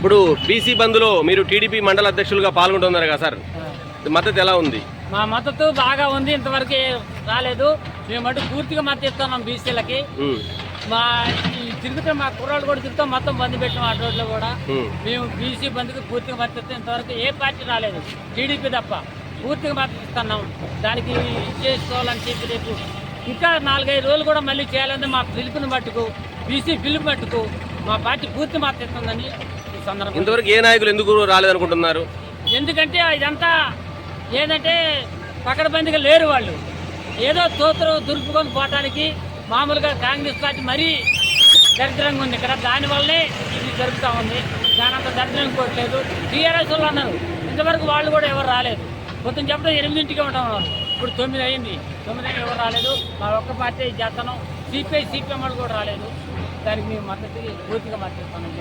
ఇప్పుడు బీసీ బంద్లో మీరు టీడీపీ మండల అధ్యక్షులుగా పాల్గొంటున్నారు కదా సార్? మద్దతు ఎలా ఉంది? మా మద్దతు బాగా ఉంది ఇంతవరకు రాలేదు. మేము అటు పూర్తిగా మద్దతు ఇస్తున్నాం బీసీలకి మా ఈ తిరుగుతే మా కుర్రాళ్ళు కూడా తిరుగుతాం మొత్తం బంద్ పెట్టాం ఆ రోడ్లో కూడా. మేము బీసీ బంద్కి పూర్తిగా మద్దతు ఇస్తాం. ఇంతవరకు ఏ పార్టీ రాలేదు. టీడీపీ తప్ప పూర్తిగా మద్దతు ఇస్తున్నాం. దానికి చేసుకోవాలని చెప్పి రేపు ఇంకా నాలుగైదు రోజులు కూడా మళ్ళీ చేయాలంటే మా పిలుపుని మట్టుకు బీసీ పిలుపు మట్టుకు మా పార్టీ పూర్తి ఇస్తుందని ఈ సందర్భంగా ఇంతవరకు ఏ నాయకులు ఎందుకు రాలేదనుకుంటున్నారు? ఎందుకంటే ఇదంతా ఏంటంటే పకడబందిగా లేరు వాళ్ళు. ఏదో తోతరు దురుపుకొని పోవటానికి మామూలుగా కాంగ్రెస్ పార్టీ మరీ దరిద్రంగా ఉంది ఇక్కడ. దానివల్లే ఇది జరుగుతూ ఉంది. దాని అంత దరిద్రం ఇంకోట్లేదు టీఆర్ఎస్ వాళ్ళు అన్నారు. ఇంతవరకు వాళ్ళు కూడా ఎవరు రాలేదు. పొద్దున చెప్పడం ఎనిమిదింటికి ఉంటాం. ఇప్పుడు తొమ్మిది అయింది. తొమ్మిది ఎవరు రాలేదు. మా ఒక్క పార్టీ చేస్తున్నాం సిపిఐ సిపిఎం వాళ్ళు కూడా రాలేదు. దానికి మేము మద్దతు పూర్తిగా మద్దతు ఇస్తున్నాం